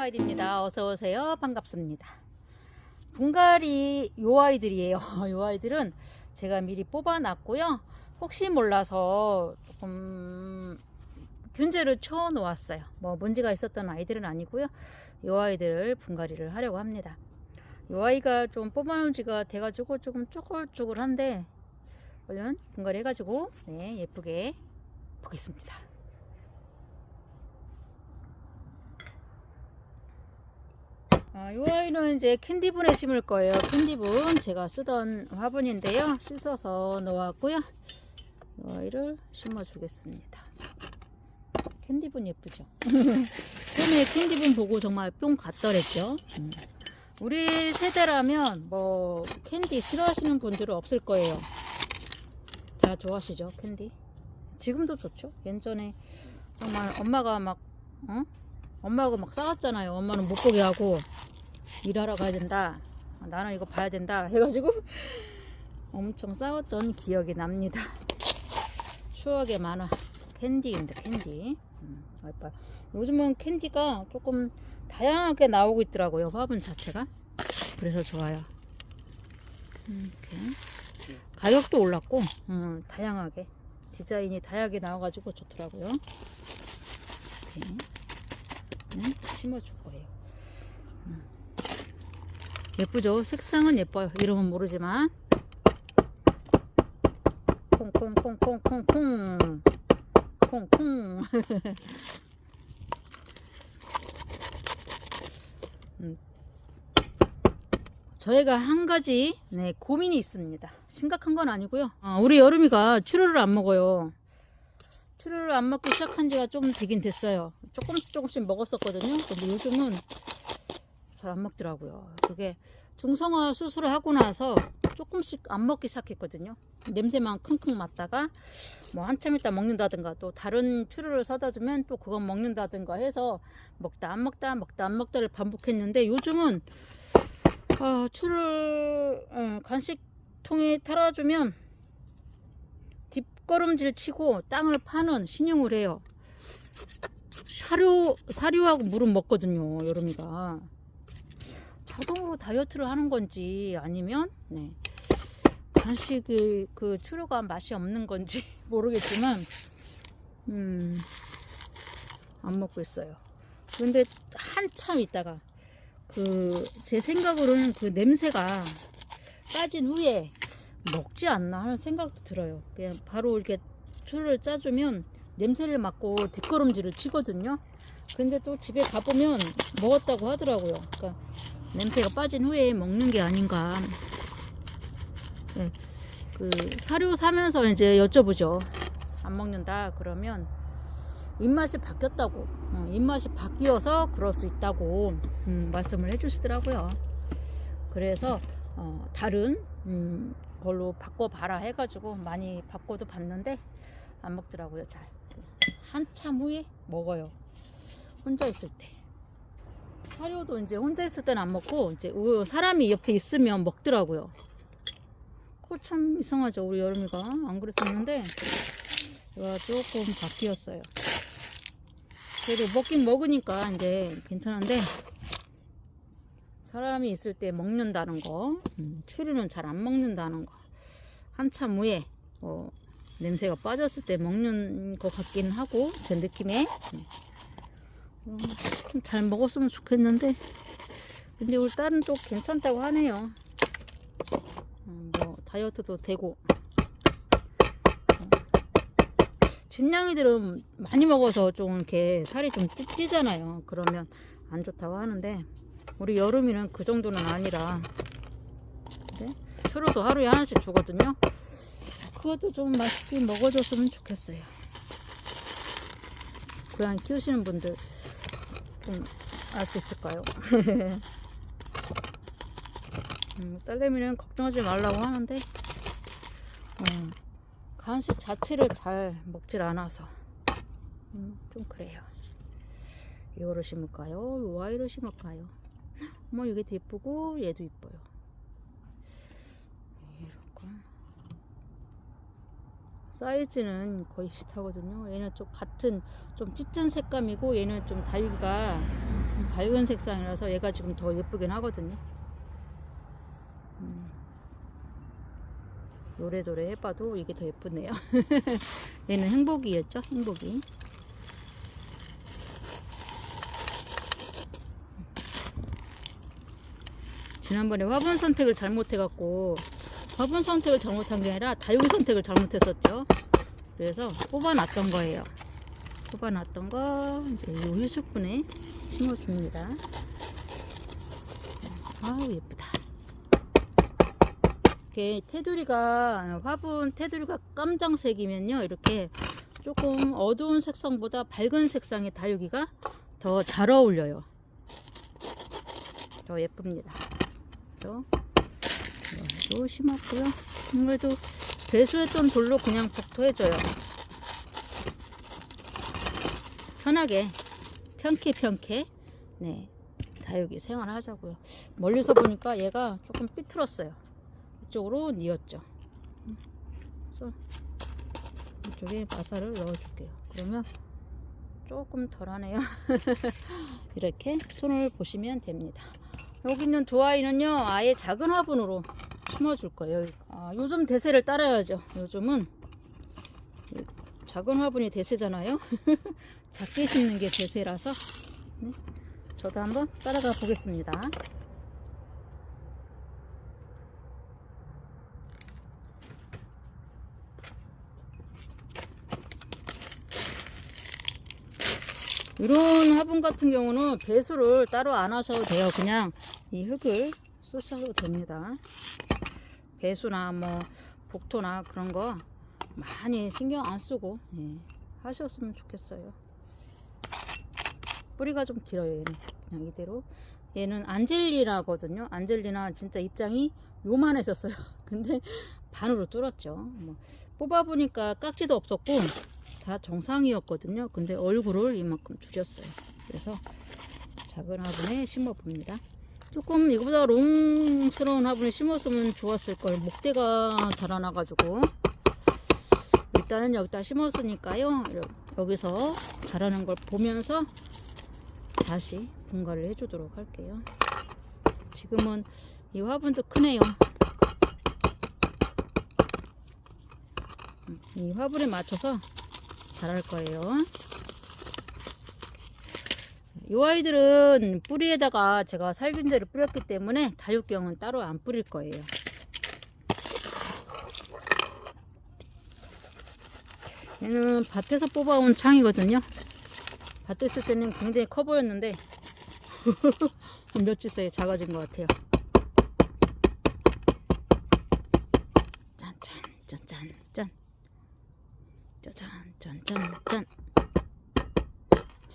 푸마일입니다. 어서 오세요. 반갑습니다. 분갈이 요 아이들이에요. 요 아이들은 제가 미리 뽑아놨고요. 혹시 몰라서 조금 균제를 쳐 놓았어요. 뭐 문제가 있었던 아이들은 아니고요. 요 아이들을 분갈이를 하려고 합니다. 요 아이가 좀 뽑아놓은 지가 돼가지고 조금 쪼글쪼글한데 얼른 분갈이 해가지고 네, 예쁘게 보겠습니다. 아, 이 아이는 이제 캔디분에 심을 거예요. 캔디분 제가 쓰던 화분인데요. 씻어서 놓았고요. 이 아이를 심어 주겠습니다. 캔디분 예쁘죠? 처음에 캔디분 보고 정말 뿅 갔더랬죠. 음. 우리 세대라면 뭐 캔디 싫어하시는 분들은 없을 거예요. 다 좋아하시죠, 캔디? 지금도 좋죠. 예전에 정말 엄마가 막 어? 엄마하고 막 싸웠잖아요. 엄마는 못 보게 하고 일하러 가야 된다. 나는 이거 봐야 된다. 해가지고 엄청 싸웠던 기억이 납니다. 추억의 만화 캔디인데 캔디. 음. 요즘은 캔디가 조금 다양하게 나오고 있더라고요. 화분 자체가. 그래서 좋아요. 음, 이렇게. 가격도 올랐고 음, 다양하게 디자인이 다양하게 나와가지고 좋더라고요. 이렇게. 음, 심어줄 거예요. 음. 예쁘죠? 색상은 예뻐요. 이름은 모르지만. 콩콩콩콩콩콩. 콩콩. 음. 저희가 한 가지 네, 고민이 있습니다. 심각한 건 아니고요. 아, 우리 여름이가 추루를 안 먹어요. 추루를 안 먹기 시작한 지가 좀 되긴 됐어요. 조금씩 조금씩 먹었었거든요. 근데 요즘은 잘 안 먹더라고요. 그게 중성화 수술을 하고 나서 조금씩 안 먹기 시작했거든요. 냄새만 킁킁 맡다가 뭐 한참 있다 먹는다든가 또 다른 추루를 사다 주면 또 그건 먹는다든가 해서 먹다 안 먹다 먹다 안 먹다를 반복했는데 요즘은 어, 추를 어, 간식통에 탈아주면 뒷걸음질 치고 땅을 파는 신용을 해요. 사료 사료하고 물은 먹거든요. 여름이가 자동으로 다이어트를 하는 건지 아니면 네. 간식이 그 추루가 맛이 없는 건지 모르겠지만 음, 안 먹고 있어요. 근데 한참 있다가 그 제 생각으로는 그 냄새가 빠진 후에 먹지 않나 하는 생각도 들어요. 그냥 바로 이렇게 추를 짜주면 냄새를 맡고 뒷걸음질을 치거든요. 근데 또 집에 가보면 먹었다고 하더라고요. 그러니까 냄새가 빠진 후에 먹는 게 아닌가. 네, 그 사료 사면서 이제 여쭤보죠. 안 먹는다 그러면 입맛이 바뀌었다고, 어, 입맛이 바뀌어서 그럴 수 있다고 음, 말씀을 해주시더라고요. 그래서 어, 다른 음, 걸로 바꿔봐라 해가지고 많이 바꿔도 봤는데 안 먹더라고요. 잘 한참 후에 먹어요. 혼자 있을 때. 사료도 이제 혼자 있을 때는 안 먹고 이제 우- 사람이 옆에 있으면 먹더라고요. 그거 참 이상하죠. 우리 여름이가 안 그랬었는데 얘가 조금 바뀌었어요. 그래도 먹긴 먹으니까 이제 괜찮은데 사람이 있을 때 먹는다는 거, 음, 추루는 잘 안 먹는다는 거. 한참 후에 어, 냄새가 빠졌을 때 먹는 것 같긴 하고 제 느낌에 음. 어, 좀잘 먹었으면 좋겠는데 근데 우리 딸은 또 괜찮다고 하네요. 음, 뭐 다이어트도 되고 어. 집냥이들은 많이 먹어서 좀 이렇게 살이 좀 찌- 찌잖아요. 그러면 안 좋다고 하는데 우리 여름이는 그 정도는 아니라 근데 추루도 하루에 하나씩 주거든요. 그것도 좀 맛있게 먹어줬으면 좋겠어요. 고양이 키우시는 분들 좀 알 수 있을까요? 음, 딸내미는 걱정하지 말라고 하는데 어, 간식 자체를 잘 먹질 않아서 음, 좀 그래요. 이거를 심을까요? 이 아이를 심을까요? 어머 이게 예쁘고 얘도 예뻐요. 이렇게 사이즈는 거의 비슷하거든요. 얘는 좀 같은 좀 짙은 색감이고 얘는 좀 다리가 밝은 색상이라서 얘가 지금 더 예쁘긴 하거든요. 음. 노래노래 해봐도 이게 더 예쁘네요. 얘는 행복이였죠? 행복이. 지난번에 화분 선택을 잘못해갖고 화분 선택을 잘못한 게 아니라 다육이 선택을 잘못했었죠. 그래서 뽑아놨던 거예요. 뽑아놨던 거 이제 이 휴식분에 심어줍니다. 아우 예쁘다. 이렇게 테두리가 화분 테두리가 깜장색이면요 이렇게 조금 어두운 색상보다 밝은 색상의 다육이가 더 잘 어울려요. 더 예쁩니다. 그래서 이거 심었고요. 이거도 배수했던 돌로 그냥 복토해줘요. 편하게 편케 편케 네 다육이 생활하자고요. 멀리서 보니까 얘가 조금 삐뚤었어요. 이쪽으로 뉘었죠. 그래서 이쪽에 마사를 넣어줄게요. 그러면 조금 덜하네요. 이렇게 손을 보시면 됩니다. 여기 있는 두 아이는요, 아예 작은 화분으로 심어줄 거예요. 아, 요즘 대세를 따라야죠. 요즘은 작은 화분이 대세잖아요. 작게 심는 게 대세라서 네, 저도 한번 따라가 보겠습니다. 이런 화분 같은 경우는 배수를 따로 안 하셔도 돼요. 그냥 이 흙을 쓰셔도 됩니다. 배수나 뭐 복토나 그런 거 많이 신경 안 쓰고 예, 하셨으면 좋겠어요. 뿌리가 좀 길어요. 얘는 그냥 이대로. 얘는 안젤리나거든요. 안젤리나 진짜 입장이 요만했었어요. 근데 반으로 뚫었죠. 뭐 뽑아보니까 깍지도 없었고 다 정상이었거든요. 근데 얼굴을 이만큼 줄였어요. 그래서 작은 화분에 심어 봅니다. 조금 이거보다 롱스러운 화분에 심었으면 좋았을 걸. 목대가 자라나가지고 일단은 여기다 심었으니까요. 여기서 자라는 걸 보면서 다시 분갈이를 해주도록 할게요. 지금은 이 화분도 크네요. 이 화분에 맞춰서 자랄 거예요. 이 아이들은 뿌리에다가 제가 살균제를 뿌렸기 때문에 다육경은 따로 안 뿌릴 거예요. 얘는 밭에서 뽑아온 창이거든요. 밭에 있을 때는 굉장히 커 보였는데 몇 주사에 작아진 것 같아요. 짠짠 짠짠 짠 짜잔 짠짠 짠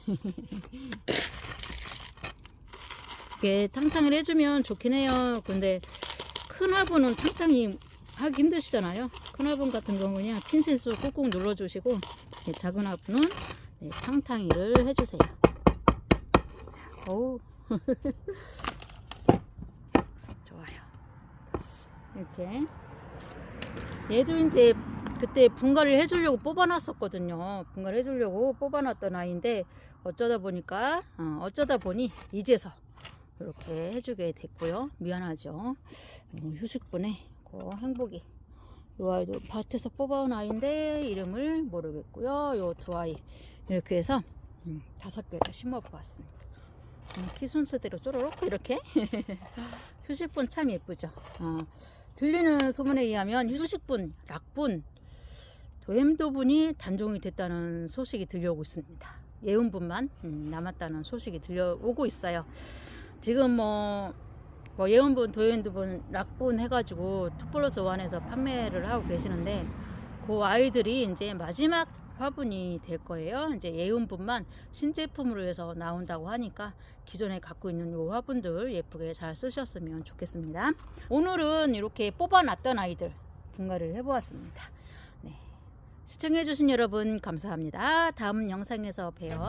이게 탕탕을 해주면 좋긴 해요. 근데 큰 화분은 탕탕이 하기 힘드시잖아요. 큰 화분 같은 경우는 그냥 핀셋으로 꾹꾹 눌러주시고 네, 작은 화분은 네, 탕탕이를 해주세요. 어우 좋아요. 이렇게 얘도 이제 그때 분갈이를 해주려고 뽑아놨었거든요. 분갈이 해주려고 뽑아놨던 아이인데 어쩌다 보니까 어, 어쩌다 보니 이제서 이렇게 해주게 됐고요. 미안하죠. 어, 휴식분에 그 행복이 이 아이도 밭에서 뽑아온 아이인데 이름을 모르겠고요. 요 두 아이 이렇게 해서 음, 다섯 개를 심어 보았습니다. 음, 키 순서대로 쪼로록 이렇게 휴식분 참 예쁘죠. 어, 들리는 소문에 의하면 휴식분, 락분, 도엠도 분이 단종이 됐다는 소식이 들려오고 있습니다. 예운분만 음, 남았다는 소식이 들려오고 있어요. 지금 뭐, 뭐 예운분, 도엠도분, 락분 해가지고 투플러스 원에서 판매를 하고 계시는데 그 아이들이 이제 마지막 화분이 될 거예요. 이제 예운분만 신제품으로 해서 나온다고 하니까 기존에 갖고 있는 요 화분들 예쁘게 잘 쓰셨으면 좋겠습니다. 오늘은 이렇게 뽑아놨던 아이들 분갈이를 해보았습니다. 네. 시청해주신 여러분 감사합니다. 다음 영상에서 봬요.